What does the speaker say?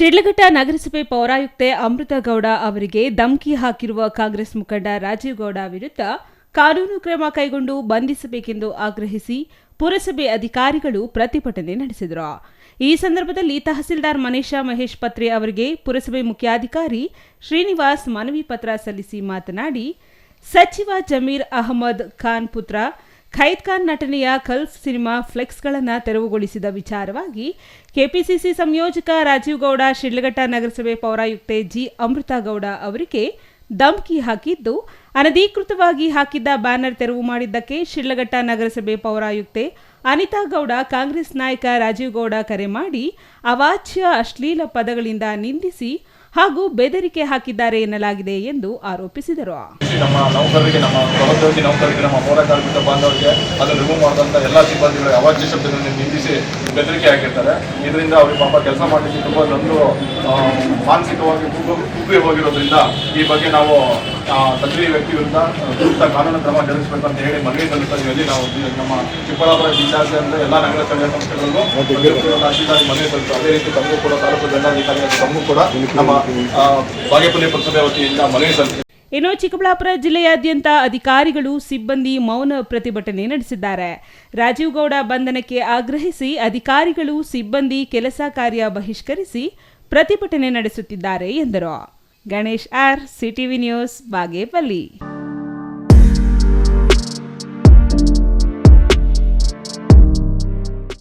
ಶಿಡ್ಲಘಟ್ಟ ನಗರಸಭೆ ಪೌರಾಯುಕ್ತೆ ಅಮೃತ ಗೌಡ ಅವರಿಗೆ ಧಮಕಿ ಹಾಕಿರುವ ಕಾಂಗ್ರೆಸ್ ಮುಖಂಡ ರಾಜೀವ್ ಗೌಡ ವಿರುದ್ಧ ಕಾನೂನು ಕ್ರಮ ಕೈಗೊಂಡು ಬಂಧಿಸಬೇಕೆಂದು ಆಗ್ರಹಿಸಿ ಪುರಸಭೆ ಅಧಿಕಾರಿಗಳು ಪ್ರತಿಭಟನೆ ನಡೆಸಿದರು. ಈ ಸಂದರ್ಭದಲ್ಲಿ ತಹಸೀಲ್ದಾರ್ ಮನೇಶ ಮಹೇಶ್ ಪತ್ರೆ ಅವರಿಗೆ ಪುರಸಭೆ ಮುಖ್ಯಾಧಿಕಾರಿ ಶ್ರೀನಿವಾಸ್ ಮನವಿ ಪತ್ರ ಸಲ್ಲಿಸಿ ಮಾತನಾಡಿ, ಸಚಿವ ಜಮೀರ್ ಅಹಮದ್ ಖಾನ್ ಪುತ್ರ ಖೈದ್ ಖಾನ್ ನಟನೆಯ ಕಲ್ಫ್ ಸಿನಿಮಾ ಫ್ಲೆಕ್ಸ್ಗಳನ್ನು ತೆರವುಗೊಳಿಸಿದ ವಿಚಾರವಾಗಿ ಕೆಪಿಸಿಸಿ ಸಂಯೋಜಕ ರಾಜೀವ್ ಗೌಡ, ಶಿಡ್ಲಘಟ್ಟ ನಗರಸಭೆ ಪೌರಾಯುಕ್ತೆ ಜಿ. ಅಮೃತಗೌಡ ಅವರಿಗೆ ಧಮಕಿ ಹಾಕಿದ್ದು, ಅನಧಿಕೃತವಾಗಿ ಹಾಕಿದ್ದ ಬ್ಯಾನರ್ ತೆರವು ಮಾಡಿದ್ದಕ್ಕೆ ಶಿಡ್ಲಘಟ್ಟ ನಗರಸಭೆ ಪೌರಾಯುಕ್ತೆ ಅನಿತಾ ಗೌಡ, ಕಾಂಗ್ರೆಸ್ ನಾಯಕ ರಾಜೀವ್ ಗೌಡ ಕರೆ ಮಾಡಿ ಅವಾಚ್ಯ ಅಶ್ಲೀಲ ಪದಗಳಿಂದ ನಿಂದಿಸಿ ಹಾಗೂ ಬೆದರಿಕೆ ಹಾಕಿದ್ದಾರೆ ಎನ್ನಲಾಗಿದೆ ಎಂದು ಆರೋಪಿಸಿದರು. ನಮ್ಮ ನೌಕರರಿಗೆ ನಮ್ಮ ಸಹೋದ್ಯೋಗಿ ನೌಕರರಿಗೆ ನಮ್ಮ ಪೌರ ಕಾರ್ಮಿಕ ಬಾಂಧವರಿಗೆ ಅದನ್ನು ರಿಮೂವ್ ಮಾಡಿದಂಥ ಎಲ್ಲ ಸಿಬ್ಬಂದಿಗಳು ಅವಾಚ್ಯ ಶಬ್ದಗಳನ್ನು ನಿಂದಿಸಿ ಬೆದರಿಕೆ ಹಾಕಿರ್ತಾರೆ. ಇದರಿಂದ ಅವ್ರಿಗೆ ಪಾಪ ಕೆಲಸ ಮಾಡಲಿಕ್ಕೆ ತುಂಬ ಆ, ಮಾನಸಿಕವಾಗಿ ಕುಗ್ಗು- ಕುಗ್ಗಿ ಹೋಗಿರೋದ್ರಿಂದ ಈ ಬಗ್ಗೆ ನಾವು ಆ, ತಜ್ಞ ವ್ಯಕ್ತಿ ವಿರುದ್ಧ ಸೂಕ್ತ ಕಾನೂನು ಕ್ರಮ ಜರುಗಿಸಬೇಕು ಅಂತ ಹೇಳಿ ಮನವಿ ಸಲ್ಲಿಸ್ತಾ ಹೇಳಿ ನಾವು ನಮ್ಮ ಚಿಕ್ಕಬಳ್ಳಾಪುರ ಜಿಲ್ಲಾದ್ಯಂತ ಎಲ್ಲ ನಗರ ಸ್ಥಳೀಯ ಸಂಸ್ಥೆಗಳಲ್ಲೂ ತಹಶೀಲ್ದಾರ್ ಮನವಿ ಸಲ್ಲಿಸ್ತು ಅದೇ ರೀತಿ ತಮಗೂ ಕೂಡ ತಾಲೂಕು ದಂಡಾಧಿಕಾರಿ ತಮಗೂ ಕೂಡ ನಮ್ಮ ಬಾಗೇಪಲ್ಲಿ ಪುರಸಭೆ ವತಿಯಿಂದ ಮನವಿ ಸಲ್ಲಿಸಿದೆ ಇನ್ನು ಚಿಕ್ಕಬಳ್ಳಾಪುರ ಜಿಲ್ಲೆಯಾದ್ಯಂತ ಅಧಿಕಾರಿಗಳು ಸಿಬ್ಬಂದಿ ಮೌನ ಪ್ರತಿಭಟನೆ ನಡೆಸಿದ್ದಾರೆ. ರಾಜೀವ್ ಗೌಡ ಬಂಧನಕ್ಕೆ ಆಗ್ರಹಿಸಿ ಅಧಿಕಾರಿಗಳು ಸಿಬ್ಬಂದಿ ಕೆಲಸ ಕಾರ್ಯ ಬಹಿಷ್ಕರಿಸಿ ಪ್ರತಿಭಟನೆ ನಡೆಸುತ್ತಿದ್ದಾರೆ ಎಂದರು. Ganesh R CTV news Bagepalli